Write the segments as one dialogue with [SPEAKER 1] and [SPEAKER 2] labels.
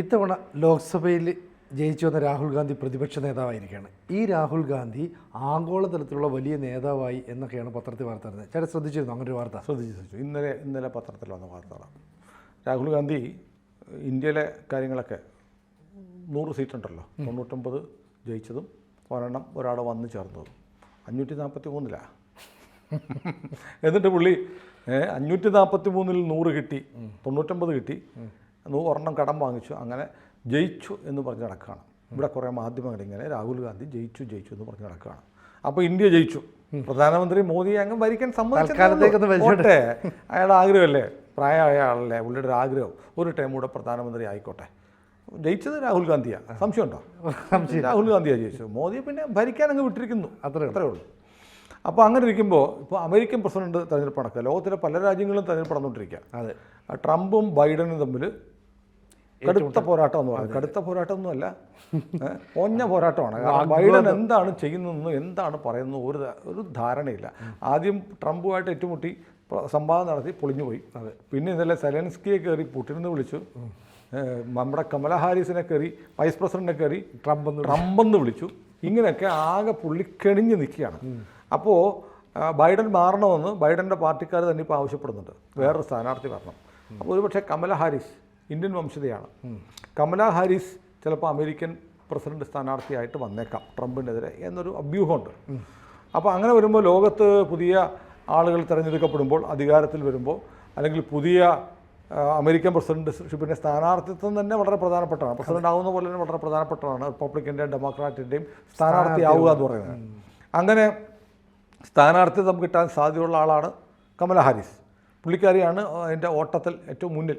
[SPEAKER 1] ഇത്തവണ ലോക്സഭയിൽ ജയിച്ചു വന്ന രാഹുൽ ഗാന്ധി പ്രതിപക്ഷ നേതാവായിരിക്കുകയാണ്. ഈ രാഹുൽ ഗാന്ധി ആഗോളതലത്തിലുള്ള വലിയ നേതാവായി എന്നൊക്കെയാണ് പത്രത്തിൽ വാർത്ത വരുന്നത്. ചില ശ്രദ്ധിച്ചിരുന്നു? അങ്ങനെ ഒരു വാർത്ത?
[SPEAKER 2] ശ്രദ്ധിച്ചു ഇന്നലെ ഇന്നലെ പത്രത്തിൽ വന്ന വാർത്തകളാണ്. രാഹുൽ ഗാന്ധി ഇന്ത്യയിലെ കാര്യങ്ങളൊക്കെ നൂറ് സീറ്റുണ്ടല്ലോ. തൊണ്ണൂറ്റൊമ്പത് ജയിച്ചതും ഒരെണ്ണം ഒരാൾ വന്ന് ചേർന്നതും. അഞ്ഞൂറ്റി നാൽപ്പത്തി മൂന്നിലാണ് എന്നിട്ട് പുള്ളി അഞ്ഞൂറ്റി നാൽപ്പത്തി മൂന്നിൽ നൂറ് കിട്ടി തൊണ്ണൂറ്റൊമ്പത് കിട്ടി. ഒരെണ്ണം കടം വാങ്ങിച്ചു. അങ്ങനെ ജയിച്ചു എന്ന് പറഞ്ഞ് നടക്കുകയാണ്. ഇവിടെ കുറേ മാധ്യമങ്ങൾ ഇങ്ങനെ രാഹുൽ ഗാന്ധി ജയിച്ചു ജയിച്ചു എന്ന് പറഞ്ഞ് നടക്കുകയാണ്. അപ്പോൾ ഇന്ത്യ ജയിച്ചു. പ്രധാനമന്ത്രി മോദി അങ്ങ് ഭരിക്കാൻ. സമ്മതിച്ചോട്ടെ അയാളുടെ ആഗ്രഹമല്ലേ? പ്രായമായ ആളല്ലേ പുള്ളിയുടെ ഒരു ആഗ്രഹം. ഒരു ടൈം കൂടെ പ്രധാനമന്ത്രി ആയിക്കോട്ടെ. ജയിച്ചത് രാഹുൽ ഗാന്ധിയാണ് സംശയമുണ്ടോ? രാഹുൽ ഗാന്ധിയാണ് ജയിച്ചത്. മോദി പിന്നെ ഭരിക്കാൻ അങ്ങ് വിട്ടിരിക്കുന്നു.
[SPEAKER 1] അത്രേ
[SPEAKER 2] അത്രേ ഉള്ളൂ. അപ്പോൾ അങ്ങനെ ഇരിക്കുമ്പോൾ ഇപ്പോൾ അമേരിക്കൻ പ്രസിഡന്റ് തെരഞ്ഞെടുപ്പ് നടക്കുക. ലോകത്തിലെ പല രാജ്യങ്ങളും തെരഞ്ഞെടുപ്പ് നടന്നുകൊണ്ടിരിക്കുക.
[SPEAKER 1] അതെ.
[SPEAKER 2] ട്രംപും ബൈഡനും തമ്മിൽ കടുത്ത പോരാട്ടം എന്ന് പറയുന്നത്. കടുത്ത പോരാട്ടമൊന്നുമല്ല. ഏ, ഓഞ്ഞ പോരാട്ടമാണ്. കാരണം ബൈഡൻ എന്താണ് ചെയ്യുന്നതെന്നും എന്താണ് പറയുന്നത് ഒരു ഒരു ധാരണയില്ല. ആദ്യം ട്രംപുമായിട്ട് ഏറ്റുമുട്ടി സംവാദം നടത്തി പൊളിഞ്ഞുപോയി. അതെ. പിന്നെ ഇന്നലെ സെലൻസ്കിയെ കയറി പുട്ടിനെന്ന് വിളിച്ചു. നമ്മുടെ കമല ഹാരിസിനെ കയറി വൈസ് പ്രസിഡന്റിനെ കയറി
[SPEAKER 1] ട്രംപ്
[SPEAKER 2] ട്രംപ് എന്ന് വിളിച്ചു. ഇങ്ങനെയൊക്കെ ആകെ പുള്ളിക്കെണിഞ്ഞ് നിൽക്കുകയാണ്. അപ്പോൾ ബൈഡൻ മാറണമെന്ന് ബൈഡന്റെ പാർട്ടിക്കാർ തന്നെ ഇപ്പോൾ ആവശ്യപ്പെടുന്നുണ്ട്. വേറൊരു സ്ഥാനാർത്ഥി വരണം. അപ്പോൾ ഒരുപക്ഷെ കമല ഹാരിസ് ഇന്ത്യൻ വംശജയാണ് കമല ഹാരിസ് ചിലപ്പോൾ അമേരിക്കൻ പ്രസിഡന്റ് സ്ഥാനാർത്ഥിയായിട്ട് വന്നേക്കാം ട്രംപിനെതിരെ എന്നൊരു അഭ്യൂഹമുണ്ട്. അപ്പോൾ അങ്ങനെ വരുമ്പോൾ ലോകത്ത് പുതിയ ആളുകൾ തിരഞ്ഞെടുക്കപ്പെടുമ്പോൾ അധികാരത്തിൽ വരുമ്പോൾ അല്ലെങ്കിൽ പുതിയ അമേരിക്കൻ പ്രസിഡന്റ്ഷിപ്പിന്റെ സ്ഥാനാർത്ഥിത്വം തന്നെ വളരെ പ്രധാനപ്പെട്ടതാണ്. പ്രസിഡന്റ് ആവുന്ന പോലെ തന്നെ വളരെ പ്രധാനപ്പെട്ടതാണ്. റിപ്പബ്ലിക്കന്റെയും ഡെമോക്രാറ്റിന്റെയും സ്ഥാനാർത്ഥിയാവുക എന്ന് പറയുന്നത്. അങ്ങനെ സ്ഥാനാർത്ഥിത്വം കിട്ടാൻ സാധ്യതയുള്ള ആളാണ് കമല ഹാരിസ്. പുള്ളിക്കാരിയാണ് അതിന്റെ ഓട്ടത്തിൽ ഏറ്റവും മുന്നിൽ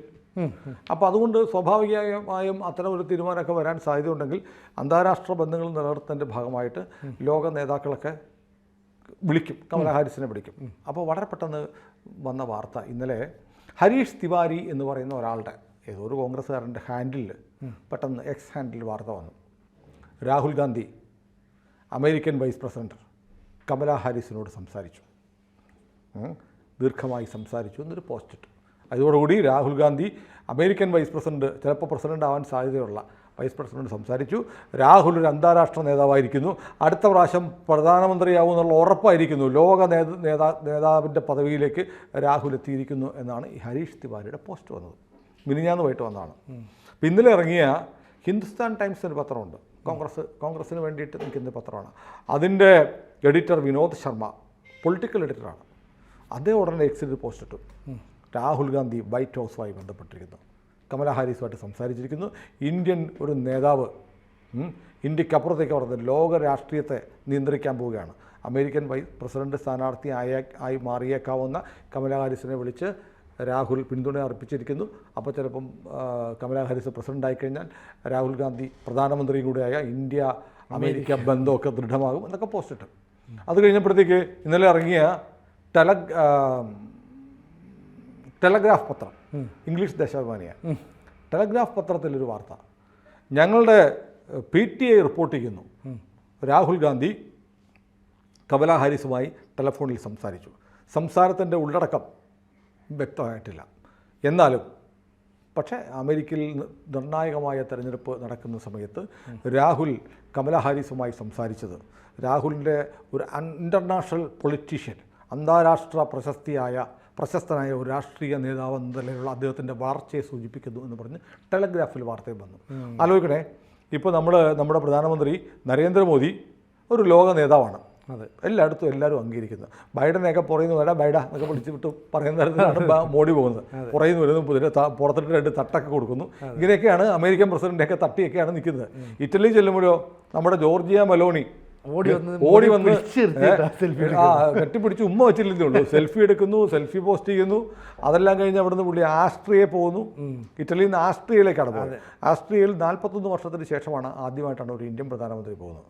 [SPEAKER 2] അപ്പോൾ അതുകൊണ്ട് സ്വാഭാവികമായും അത്തരം ഒരു തീരുമാനമൊക്കെ വരാൻ സാധ്യതയുണ്ടെങ്കിൽ അന്താരാഷ്ട്ര ബന്ധങ്ങൾ നിലനിർത്തുന്നതിന്റെ ഭാഗമായിട്ട് ലോക നേതാക്കളൊക്കെ വിളിക്കും. കമല ഹാരിസിനെ വിളിക്കും. അപ്പോൾ വളരെ പെട്ടെന്ന് വന്ന വാർത്ത ഇന്നലെ ഹരീഷ് തിവാരി എന്ന് പറയുന്ന ഒരാളുടെ ഏതോ ഒരു കോൺഗ്രസ്സുകാരന്റെ ഹാൻഡിൽ പെട്ടെന്ന് എക്സ് ഹാൻഡിൽ വാർത്ത വന്നു. Rahul Gandhi American vice president Kamala ഹാരിസിനോട് സംസാരിച്ചു. ദീർഘമായി സംസാരിച്ചു എന്നൊരു പോസ്റ്റ് അതോടുകൂടി Rahul Gandhi American vice president ചിലപ്പോൾ പ്രസിഡന്റ് ആവാൻ സാധ്യതയുള്ള വൈസ് പ്രസിഡന്റ് സംസാരിച്ചു. രാഹുൽ ഒരു അന്താരാഷ്ട്ര നേതാവായിരിക്കുന്നു. അടുത്ത പ്രാവശ്യം പ്രധാനമന്ത്രിയാവും എന്നുള്ള ഉറപ്പായിരിക്കുന്നു. ലോക നേതാ നേതാവിന്റെ പദവിയിലേക്ക് രാഹുൽ എത്തിയിരിക്കുന്നു എന്നാണ് ഈ ഹരീഷ് തിവാരിയുടെ പോസ്റ്റ് വന്നത്. മിനിഞ്ഞാന്ന് വൈകിട്ട് വന്നതാണ്. പിന്നിലെ ഇറങ്ങിയ ഹിന്ദുസ്ഥാൻ ടൈംസ് ഒരു പത്രമുണ്ട്. കോൺഗ്രസ് കോൺഗ്രസ്സിന് വേണ്ടിയിട്ട് നിൽക്കുന്ന പത്രമാണ്. അതിന്റെ എഡിറ്റർ വിനോദ് ശർമ്മ പൊളിറ്റിക്കൽ എഡിറ്ററാണ്. അതേ ഉടനെ എക്സിറ്റ് പോസ്റ്റ് ഇട്ടു രാഹുൽ ഗാന്ധി വൈറ്റ് ഹൗസുമായി ബന്ധപ്പെട്ടിരിക്കുന്നു. കമല ഹാരിസുമായിട്ട് സംസാരിച്ചിരിക്കുന്നു. ഇന്ത്യൻ ഒരു നേതാവ് ഇന്ത്യക്കപ്പുറത്തേക്ക് പറഞ്ഞത് ലോക രാഷ്ട്രീയത്തെ നിയന്ത്രിക്കാൻ പോവുകയാണ്. അമേരിക്കൻ വൈസ് പ്രസിഡന്റ് സ്ഥാനാർത്ഥി ആയ ആയി മാറിയേക്കാവുന്ന കമല ഹാരിസിനെ വിളിച്ച് രാഹുൽ പിന്തുണ അർപ്പിച്ചിരിക്കുന്നു. അപ്പോൾ ചിലപ്പം കമല ഹാരിസ് പ്രസിഡന്റ് ആയിക്കഴിഞ്ഞാൽ രാഹുൽ ഗാന്ധി പ്രധാനമന്ത്രിയും കൂടിയായ ഇന്ത്യ അമേരിക്ക ബന്ധമൊക്കെ ദൃഢമാകും എന്നൊക്കെ പോസ്റ്റ് ഇട്ടു അത് കഴിഞ്ഞപ്പോഴത്തേക്ക് ഇന്നലെ ഇറങ്ങിയ ടെല ടെലഗ്രാഫ് പത്രം. ഇംഗ്ലീഷ് ദേശാഭിമാനിയ. ടെലഗ്രാഫ് പത്രത്തിലൊരു വാർത്ത. ഞങ്ങളുടെ പി ടി ഐ റിപ്പോർട്ട് ചെയ്യുന്നു രാഹുൽ ഗാന്ധി കമല ഹാരിസുമായി ടെലഫോണിൽ സംസാരിച്ചു. സംസാരത്തിന്റെ ഉള്ളടക്കം വ്യക്തമായിട്ടില്ല. എന്നാലും പക്ഷേ അമേരിക്കയിൽ നിർണായകമായ തെരഞ്ഞെടുപ്പ് നടക്കുന്ന സമയത്ത് രാഹുൽ കമല ഹാരിസുമായി സംസാരിച്ചത്. രാഹുലിന്റെ ഒരു ഇന്റർനാഷണൽ പൊളിറ്റീഷ്യൻ അന്താരാഷ്ട്ര പ്രശസ്തിയായ പ്രശസ്തനായ ഒരു രാഷ്ട്രീയ നേതാവ് എന്ന നിലയിലുള്ള അദ്ദേഹത്തിന്റെ വളർച്ചയെ സൂചിപ്പിക്കുന്നു എന്ന് പറഞ്ഞ് ടെലഗ്രാഫിൽ വാർത്തയിൽ വന്നു. ആലോചിക്കണേ ഇപ്പോൾ നമ്മൾ നമ്മുടെ പ്രധാനമന്ത്രി നരേന്ദ്രമോദി ഒരു ലോക നേതാവാണ്.
[SPEAKER 1] അതെ.
[SPEAKER 2] എല്ലായിടത്തും എല്ലാവരും അംഗീകരിക്കുന്നത് ബൈഡനെയൊക്കെ പുറയുന്നു വരാ ബൈഡ എന്നൊക്കെ വിളിച്ച് വിട്ട് പറയുന്ന തരത്തിലാണ് മോഡി പോകുന്നത്. പുറയുന്നു വരുന്നു പുതിയ പുറത്തിട്ട് രണ്ട് തട്ടൊക്കെ കൊടുക്കുന്നു. ഇങ്ങനെയൊക്കെയാണ് അമേരിക്കൻ പ്രസിഡന്റൊക്കെ തട്ടിയൊക്കെയാണ് നിൽക്കുന്നത്. ഇറ്റലി ചെല്ലുമ്പോഴോ നമ്മുടെ ജോർജിയ മലോണി
[SPEAKER 1] ഓടി വന്ന്
[SPEAKER 2] ഓടി വന്ന് ആ കെട്ടിപ്പിടിച്ച് ഉമ്മ വെച്ചില്ലേ ഉള്ളൂ. സെൽഫി എടുക്കുന്നു സെൽഫി പോസ്റ്റ് ചെയ്യുന്നു. അതെല്ലാം കഴിഞ്ഞ് അവിടുന്ന് പുള്ളി ആസ്ട്രിയയെ പോകുന്നു. ഇറ്റലിയിൽ നിന്ന് ആസ്ട്രിയയിലേക്കാണ് പോകുന്നത് ആസ്ട്രിയയിൽ നാൽപ്പത്തൊന്ന് വർഷത്തിന് ശേഷമാണ് ആദ്യമായിട്ടാണ് ഒരു ഇന്ത്യൻ പ്രധാനമന്ത്രി പോകുന്നത്.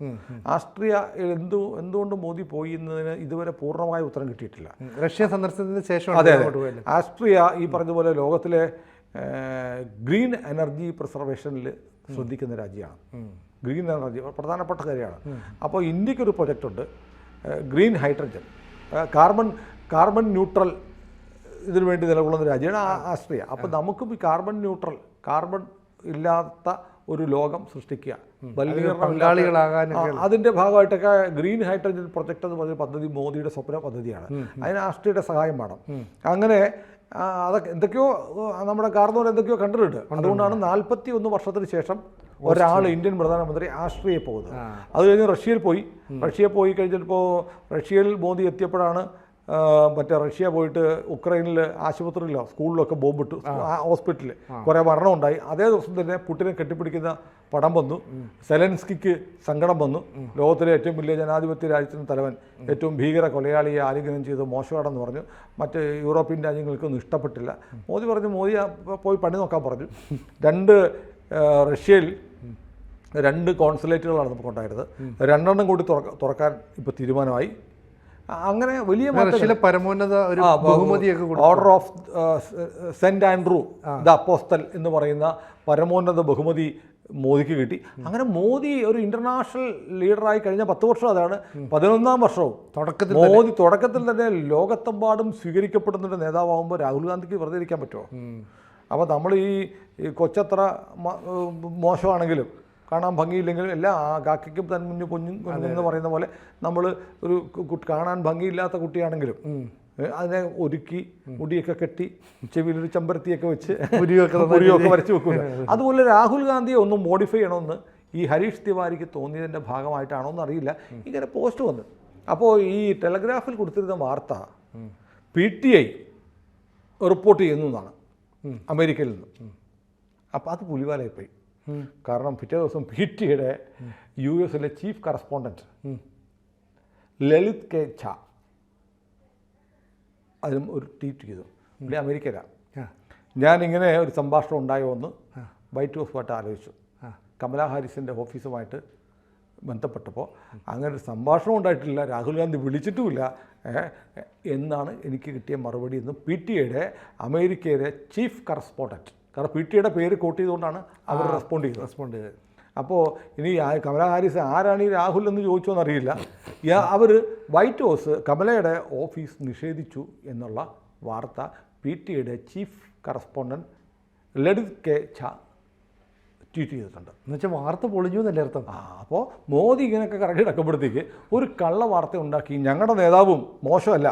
[SPEAKER 2] ആസ്ട്രിയ എന്തു എന്തുകൊണ്ട് മോദി പോയി എന്നതിന് ഇതുവരെ പൂർണമായ ഉത്തരം കിട്ടിയിട്ടില്ല.
[SPEAKER 1] റഷ്യ സന്ദർശനത്തിന് ശേഷം
[SPEAKER 2] അതെ ആസ്ട്രിയ ഈ പറഞ്ഞതുപോലെ ലോകത്തിലെ ഗ്രീൻ എനർജി പ്രിസർവേഷനിൽ ശ്രദ്ധിക്കുന്ന രാജ്യമാണ്. ഗ്രീൻ എനർജി പ്രധാനപ്പെട്ട കാര്യമാണ്. അപ്പോൾ ഇന്ത്യക്കൊരു പ്രൊജക്റ്റ് ഉണ്ട് green hydrogen. Carbon carbon neutral ഇതിനു വേണ്ടി നിലകൊള്ളുന്ന രാജ്യമാണ് ആസ്ട്രിയ. അപ്പോൾ നമുക്കും ഈ കാർബൺ ന്യൂട്രൽ കാർബൺ ഇല്ലാത്ത ഒരു ലോകം സൃഷ്ടിക്കുക. അതിന്റെ ഭാഗമായിട്ടൊക്കെ ഗ്രീൻ ഹൈഡ്രജൻ പ്രൊജക്ട് എന്ന് പറഞ്ഞ പദ്ധതി മോദിയുടെ സ്വപ്ന പദ്ധതിയാണ്. അതിന് ആസ്ട്രിയുടെ സഹായം വേണം. അങ്ങനെ അതൊക്കെ എന്തൊക്കെയോ നമ്മുടെ കാർന്നോർ എന്തൊക്കെയോ കണ്ടിട്ടുണ്ട്. അതുകൊണ്ടാണ് നാൽപ്പത്തി ഒന്ന് വർഷത്തിന് ശേഷം ഒരാൾ ഇന്ത്യൻ പ്രധാനമന്ത്രി ആസ്ട്രിയയിൽ പോകുന്നത്. അത് കഴിഞ്ഞ് റഷ്യയിൽ പോയി. റഷ്യയിൽ പോയി കഴിഞ്ഞപ്പോൾ റഷ്യയിൽ മോദി എത്തിയപ്പോഴാണ് മറ്റേ റഷ്യ പോയിട്ട് ഉക്രൈനിൽ ആശുപത്രിയിലോ സ്കൂളിലൊക്കെ ബോംബിട്ടു. ഹോസ്പിറ്റലിൽ കുറേ മരണം ഉണ്ടായി അതേ ദിവസം തന്നെ പുട്ടിനെ കെട്ടിപ്പിടിക്കുന്ന പടം വന്നു. സെലൻസ്കിക്ക് സങ്കടം വന്നു. ലോകത്തിലെ ഏറ്റവും വലിയ ജനാധിപത്യ രാജ്യത്തിന് തലവൻ ഏറ്റവും ഭീകര കൊലയാളിയെ ആലിംഗനം ചെയ്ത് മോശമാണെന്ന് പറഞ്ഞു. മറ്റ് യൂറോപ്യൻ രാജ്യങ്ങൾക്കൊന്നും ഇഷ്ടപ്പെട്ടില്ല. മോദി പറഞ്ഞു മോദി പോയി പണി നോക്കാൻ പറഞ്ഞു. രണ്ട് റഷ്യയിൽ രണ്ട് കോൺസുലേറ്റുകളാണ് നമുക്ക് ഉണ്ടായിരുന്നത് രണ്ടെണ്ണം കൂടി തുറക്ക തുറക്കാൻ ഇപ്പോൾ തീരുമാനമായി. അങ്ങനെ വലിയ
[SPEAKER 1] പരമോന്നത ഒരു ബഹുമതിയൊക്കെ
[SPEAKER 2] Order of Saint Andrew the Apostle എന്ന് പറയുന്ന പരമോന്നത ബഹുമതി മോദിക്ക് കിട്ടി. അങ്ങനെ മോദി ഒരു ഇന്റർനാഷണൽ ലീഡറായി കഴിഞ്ഞ പത്ത് വർഷം അതാണ്. പതിനൊന്നാം വർഷവും.
[SPEAKER 1] തുടക്കത്തിൽ
[SPEAKER 2] മോദി തുടക്കത്തിൽ തന്നെ ലോകത്തെമ്പാടും സ്വീകരിക്കപ്പെടുന്ന ഒരു നേതാവാകുമ്പോൾ രാഹുൽ ഗാന്ധിക്ക് വെറുതെ ഇരിക്കാൻ പറ്റുമോ അപ്പോൾ നമ്മൾ ഈ കൊച്ചത്ര മോശമാണെങ്കിലും കാണാൻ ഭംഗിയില്ലെങ്കിലും എല്ലാ ആ തന്നെ മുന്നു കുഞ്ഞും കുഞ്ഞെന്ന് പറയുന്ന പോലെ നമ്മൾ ഒരു കാണാൻ ഭംഗിയില്ലാത്ത കുട്ടിയാണെങ്കിലും അതിനെ ഒരുക്കി മുടിയൊക്കെ കെട്ടി ചെവിയിലൊരു ചെമ്പരത്തിയൊക്കെ വെച്ച്
[SPEAKER 1] മുടിയൊക്കെ
[SPEAKER 2] മുടിയൊക്കെ വരച്ച് വെക്കില്ല അതുപോലെ രാഹുൽ ഗാന്ധിയെ ഒന്ന് മോഡിഫൈ ചെയ്യണമെന്ന് ഈ ഹരീഷ് തിവാരിക്ക് തോന്നിയതിന്റെ ഭാഗമായിട്ടാണോ എന്ന് അറിയില്ല ഇങ്ങനെ പോസ്റ്റ് വന്നു. അപ്പോൾ ഈ ടെലഗ്രാഫിൽ കൊടുത്തിരുന്ന വാർത്ത പി ടി ഐ റിപ്പോർട്ട് ചെയ്യുന്നതാണ് എന്നാണ്. അമേരിക്കയിൽ നിന്ന്. അപ്പോൾ അത് പുലിവാലായിപ്പോയി. കാരണം പിറ്റേ ദിവസം പി ടിയുടെ യു എസിലെ chief correspondent Lalit K Jha അതിനും ഒരു ട്വീറ്റ് ചെയ്തു. പുള്ളി അമേരിക്കയിലാണ് ഞാനിങ്ങനെ ഒരു സംഭാഷണം ഉണ്ടായോ എന്ന് വൈറ്റ് ഹൗസുമായിട്ട് ആലോചിച്ചു.
[SPEAKER 1] ആ.
[SPEAKER 2] കമലാ ഹാരിസിന്റെ ഓഫീസുമായിട്ട് ബന്ധപ്പെട്ടപ്പോൾ അങ്ങനെ ഒരു സംഭാഷണം ഉണ്ടായിട്ടില്ല. രാഹുൽ ഗാന്ധി വിളിച്ചിട്ടുമില്ല. എന്നാണ് എനിക്ക് കിട്ടിയ മറുപടി എന്ന് പി ടി ഐയുടെ അമേരിക്കയിലെ ചീഫ് കറസ്പോണ്ടന്റ് കാരണം പി ടി പേര് കോട്ട് ചെയ്തുകൊണ്ടാണ് അവർ റെസ്പോണ്ട് ചെയ്തത്.
[SPEAKER 1] റെസ്പോണ്ട് ചെയ്തത്.
[SPEAKER 2] അപ്പോൾ ഇനി കമല ഹാരിസ് ആരാണ് ഈ രാഹുൽ എന്ന് ചോദിച്ചോന്നറിയില്ല അവർ വൈറ്റ് ഹൗസ് കമലയുടെ ഓഫീസ് നിഷേധിച്ചു എന്നുള്ള വാർത്ത പി ടി ഐയുടെ chief correspondent Lalit K Jha tweet ചെയ്തിട്ടുണ്ട്.
[SPEAKER 1] എന്നുവെച്ചാൽ വാർത്ത പൊളിഞ്ഞു എന്നല്ലേ അർത്ഥം?
[SPEAKER 2] ആ അപ്പോൾ മോദി ഇങ്ങനെയൊക്കെ കറങ്ങി നടക്കുമ്പോഴത്തേക്ക് ഒരു കള്ള വാർത്ത ഉണ്ടാക്കി ഞങ്ങളുടെ നേതാവും മോശമല്ല.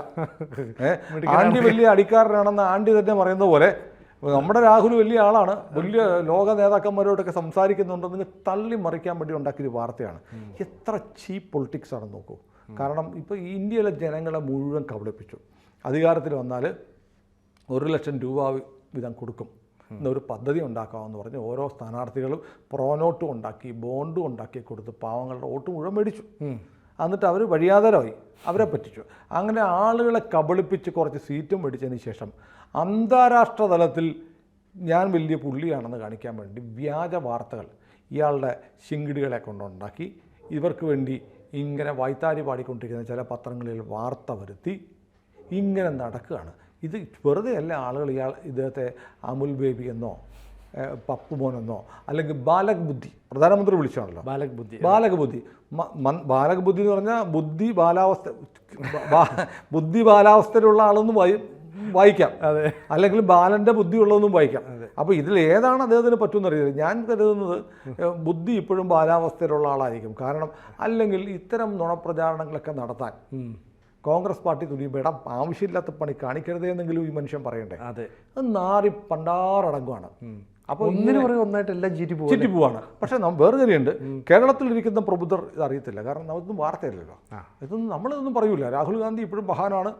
[SPEAKER 2] ആണ്ടി വലിയ അടിക്കാരനാണെന്ന് ആണ്ടി തന്നെ പറയുന്ന പോലെ നമ്മുടെ രാഹുൽ വലിയ ആളാണ്. വലിയ ലോക നേതാക്കന്മാരോടൊക്കെ സംസാരിക്കുന്നുണ്ടെന്ന് തള്ളി മറിക്കാൻ വേണ്ടി ഉണ്ടാക്കിയൊരു വാർത്തയാണ്. എത്ര ചീപ്പ് പൊളിറ്റിക്സ് ആണെന്ന് നോക്കൂ. കാരണം ഇപ്പോൾ ഇന്ത്യയിലെ ജനങ്ങളെ മുഴുവൻ കബളിപ്പിച്ചു. അധികാരത്തിൽ വന്നാൽ ഒരു ലക്ഷം രൂപ വീതം കൊടുക്കും. എന്നൊരു പദ്ധതി ഉണ്ടാക്കാമെന്ന് പറഞ്ഞ് ഓരോ സ്ഥാനാർത്ഥികളും പ്രോനോട്ടും ഉണ്ടാക്കി ബോണ്ടും ഉണ്ടാക്കി കൊടുത്ത് പാവങ്ങളുടെ വോട്ട് മുഴുവൻ മേടിച്ചു. എന്നിട്ട് അവർ വഴിയാതരമായി അവരെ പറ്റിച്ചു. അങ്ങനെ ആളുകളെ കബളിപ്പിച്ച് കുറച്ച് സീറ്റും മേടിച്ചതിന് ശേഷം അന്താരാഷ്ട്ര തലത്തിൽ ഞാൻ വലിയ പുള്ളിയാണെന്ന് കാണിക്കാൻ വേണ്ടി വ്യാജ വാർത്തകൾ ഇയാളുടെ ശിങ്കിടികളെ കൊണ്ടുണ്ടാക്കി. ഇവർക്ക് വേണ്ടി ഇങ്ങനെ വായ്ത്താരി പാടിക്കൊണ്ടിരിക്കുന്ന ചില പത്രങ്ങളിൽ വാർത്ത വരുത്തി ഇങ്ങനെ നടക്കുകയാണ്. ഇത് വെറുതെ അല്ല ആളുകൾ ഇയാൾ ഇദ്ദേഹത്തെ അമുൽ ബേബി എന്നോ പപ്പു മോനെന്നോ അല്ലെങ്കിൽ ബാലക് ബുദ്ധി പ്രധാനമന്ത്രി വിളിച്ചാണല്ലോ.
[SPEAKER 1] ബാലക് ബുദ്ധി.
[SPEAKER 2] ബാലക് ബുദ്ധി. ബാലക് ബുദ്ധി എന്ന് പറഞ്ഞാൽ ബുദ്ധി ബാലാവസ്ഥ ബുദ്ധി ബാലാവസ്ഥയിലുള്ള ആളൊന്നും വായി വായിക്കാം.
[SPEAKER 1] അതെ.
[SPEAKER 2] അല്ലെങ്കിൽ ബാലന്റെ ബുദ്ധി ഉള്ളതൊന്നും വായിക്കാം. അപ്പോൾ ഇതിൽ ഏതാണ് അദ്ദേഹത്തിന് പറ്റുമെന്ന് അറിയില്ല. ഞാൻ കരുതുന്നത് ബുദ്ധി ഇപ്പോഴും ബാലാവസ്ഥയിലുള്ള ആളായിരിക്കും. കാരണം അല്ലെങ്കിൽ ഇത്തരം നുണപ്രചാരണങ്ങളൊക്കെ നടത്താൻ കോൺഗ്രസ് പാർട്ടി തുനിയുമ്പോൾ ഇടാം ആവശ്യമില്ലാത്ത പണി കാണിക്കരുതേ എന്നെങ്കിലും ഈ മനുഷ്യൻ പറയണ്ടേ?
[SPEAKER 1] അതെ.
[SPEAKER 2] അത് നാറി പണ്ടാറടങ്ങുവാണ്. അപ്പോൾ
[SPEAKER 1] ഒന്നിനു പറയും ഒന്നായിട്ട് എല്ലാം ചീറ്റി പോകും
[SPEAKER 2] ചുറ്റി പോവാണ്. പക്ഷേ നാം വേറെ കാര്യമുണ്ട്. കേരളത്തിലിരിക്കുന്ന പ്രബുദ്ധർ ഇത് അറിയത്തില്ല കാരണം നമുക്കൊന്നും വാർത്തയില്ലല്ലോ. ഇതൊന്നും നമ്മളിതൊന്നും പറയൂല. രാഹുൽ ഗാന്ധി ഇപ്പോഴും മഹാനാണ്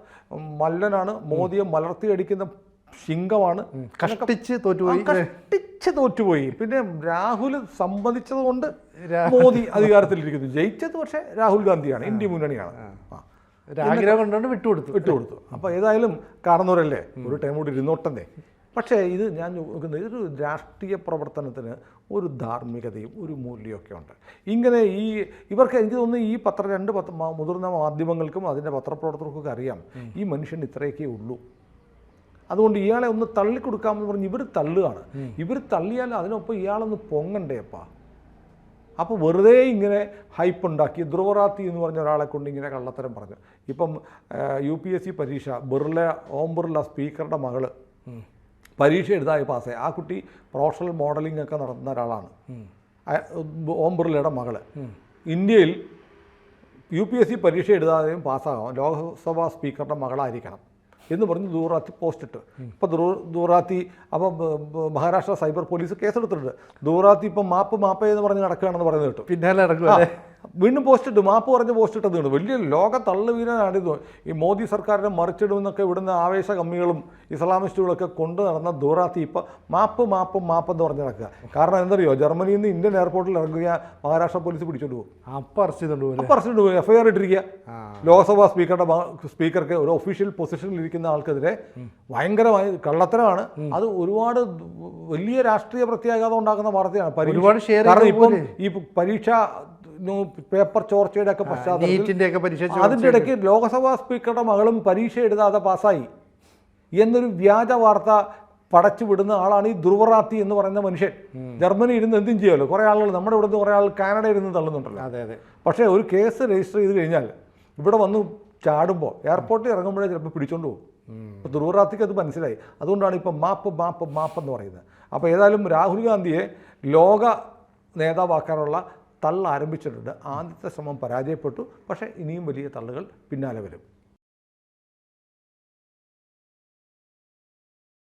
[SPEAKER 2] മല്ലനാണ് മോദിയെ മലർത്തിയടിക്കുന്ന ശിങ്കമാണ്
[SPEAKER 1] കഷ്ടിച്ച് തോറ്റുപോയി.
[SPEAKER 2] കഷ്ടിച്ച് തോറ്റുപോയി. പിന്നെ രാഹുൽ സംബന്ധിച്ചത് കൊണ്ട് മോദി അധികാരത്തിലിരിക്കുന്നു. ജയിച്ചത് പക്ഷേ രാഹുൽ ഗാന്ധിയാണ് ഇന്ത്യ മുന്നണിയാണ്. ആ.
[SPEAKER 1] ആഗ്രഹം കൊണ്ടുകൊണ്ട് വിട്ടുകൊടുത്തു.
[SPEAKER 2] വിട്ടുകൊടുത്തു. അപ്പോൾ ഏതായാലും കാണുന്നവരല്ലേ? ഒരു ടൈം കൂടി ഇരുന്നോട്ടെന്നേ. പക്ഷേ ഇത് ഞാൻ നോക്കുന്നത് ഇതൊരു രാഷ്ട്രീയ പ്രവർത്തനത്തിന് ഒരു ധാർമ്മികതയും ഒരു മൂല്യമൊക്കെ ഉണ്ട്. ഇങ്ങനെ ഈ ഇവർക്ക് എനിക്ക് തോന്നുന്നു ഈ പത്ര രണ്ട് പത്ര മുതിർന്ന മാധ്യമങ്ങൾക്കും അതിന്റെ പത്രപ്രവർത്തകർക്കൊക്കെ അറിയാം. ഈ മനുഷ്യൻ ഇത്രയൊക്കെ ഉള്ളൂ. അതുകൊണ്ട് ഇയാളെ ഒന്ന് തള്ളിക്കൊടുക്കാമെന്ന് പറഞ്ഞ് ഇവർ തള്ളുകയാണ്. ഇവർ തള്ളിയാൽ അതിനൊപ്പം ഇയാളൊന്ന് പൊങ്ങണ്ടേപ്പാ അപ്പോൾ വെറുതെ ഇങ്ങനെ ഹൈപ്പ് ഉണ്ടാക്കി ധ്രുവറാത്തി എന്ന് പറഞ്ഞ ഒരാളെ കൊണ്ട് ഇങ്ങനെ കള്ളത്തരം പറഞ്ഞു. ഇപ്പം യു പി എസ് സി പരീക്ഷ ബിർള ഓം ബിർള സ്പീക്കറുടെ മകൾ പരീക്ഷ എഴുതായി പാസ്സായി ആ കുട്ടി പ്രൊഫഷണൽ മോഡലിംഗ് ഒക്കെ നടത്തുന്ന ഒരാളാണ്. ഓം ബിർളയുടെ മകൾ. ഇന്ത്യയിൽ യു പി എസ് സി പരീക്ഷ എഴുതാതെയും പാസ്സാകാം ലോക്സഭാ സ്പീക്കറുടെ മകളായിരിക്കണം. എന്ന് പറഞ്ഞ് ദൂറാത്തി പോസ്റ്റ് ഇട്ട്. ഇപ്പോൾ ദൂ ദൂറാത്തി അപ്പം ബ- ബ- മഹാരാഷ്ട്ര സൈബർ പോലീസ് കേസെടുത്തിട്ടുണ്ട്. ദൂറാത്തി ഇപ്പം മാപ്പ് മാപ്പ് എന്ന് പറഞ്ഞ് നടക്കുകയാണെന്ന് പറയുന്നത് കേട്ടു.
[SPEAKER 1] പിന്നാലെ നടക്കും അല്ലേ
[SPEAKER 2] വീണ്ടും പോസ്റ്റ് ഇട്ട് മാപ്പ് പറഞ്ഞ് പോസ്റ്റ് ഇട്ടത് വലിയ ലോക തള്ളുവീരനാണ് ഇത്. ഈ മോദി സർക്കാരിനെ മറിച്ചിടുമെന്നൊക്കെ ഇവിടുന്ന് ആവേശ കമ്മികളും ഇസ്ലാമിസ്റ്റുകളൊക്കെ കൊണ്ടു നടന്ന ദൂറാത്തി ഇപ്പം മാപ്പ് മാപ്പ് മാപ്പ് എന്ന് പറഞ്ഞ് നടക്കുക. കാരണം എന്തറിയോ ജർമ്മനിയിൽ നിന്ന് ഇന്ത്യൻ എയർപോർട്ടിൽ ഇറങ്ങുക മഹാരാഷ്ട്ര പോലീസ് പിടിച്ചോണ്ട് പോകും.
[SPEAKER 1] അപ്പം അറസ്റ്റ് ചെയ്തോണ്ട് പോലെ
[SPEAKER 2] അപ്പോൾ അറസ്റ്റ് പോയി എഫ്ഐആർ ഇട്ടിരിക്കുക. ലോക്സഭാ സ്പീക്കറുടെ സ്പീക്കർക്ക് ഒരു ഒഫീഷ്യൽ പൊസിഷനിൽ ഇരിക്കുന്ന ആൾക്കെതിരെ ഭയങ്കരമായി കള്ളത്തരമാണ്. അത് ഒരുപാട് വലിയ രാഷ്ട്രീയ പ്രത്യാഘാതം ഉണ്ടാക്കുന്ന വാർത്തയാണ്. കാരണം ഇപ്പം ഈ പരീക്ഷ പേപ്പർ ചോർച്ചയുടെ ഒക്കെ പശ്ചാത്തലത്തിൽ
[SPEAKER 1] പരീക്ഷ
[SPEAKER 2] അതിന്റെ ഇടയ്ക്ക് ലോക്സഭാ സ്പീക്കറുടെ മകളും പരീക്ഷ എഴുതാതെ പാസ്സായി. എന്നൊരു വ്യാജ വാർത്ത പടച്ചു വിടുന്ന ആളാണ് ഈ ദുർവറാത്തി എന്ന് പറയുന്ന മനുഷ്യൻ. ജർമ്മനി ഇരുന്ന് എന്തും ചെയ്യുമല്ലോ. കുറേ ആളുകൾ നമ്മുടെ ഇവിടുന്ന് കുറേ ആൾ കാനഡ ഇരുന്ന് തള്ളുന്നുണ്ടല്ലോ.
[SPEAKER 1] അതെ അതെ.
[SPEAKER 2] പക്ഷേ ഒരു കേസ് രജിസ്റ്റർ ചെയ്ത് കഴിഞ്ഞാൽ ഇവിടെ വന്ന് ചാടുമ്പോൾ എയർപോർട്ടിൽ ഇറങ്ങുമ്പോഴേ ചിലപ്പോൾ പിടിച്ചോണ്ട് പോകും. അപ്പോൾ ദുർവറാത്തിക്ക് അത് മനസ്സിലായി. അതുകൊണ്ടാണ് ഇപ്പം മാപ്പ് മാപ്പ് മാപ്പ് എന്ന് പറയുന്നത്. അപ്പോൾ ഏതായാലും രാഹുൽ ഗാന്ധിയെ ലോക നേതാവാക്കാനുള്ള തള്ള് ആരംഭിച്ചിട്ടുണ്ട് ആദ്യത്തെ ശ്രമം പരാജയപ്പെട്ടു. പക്ഷേ ഇനിയും വലിയ തള്ളുകൾ പിന്നാലെ വരും.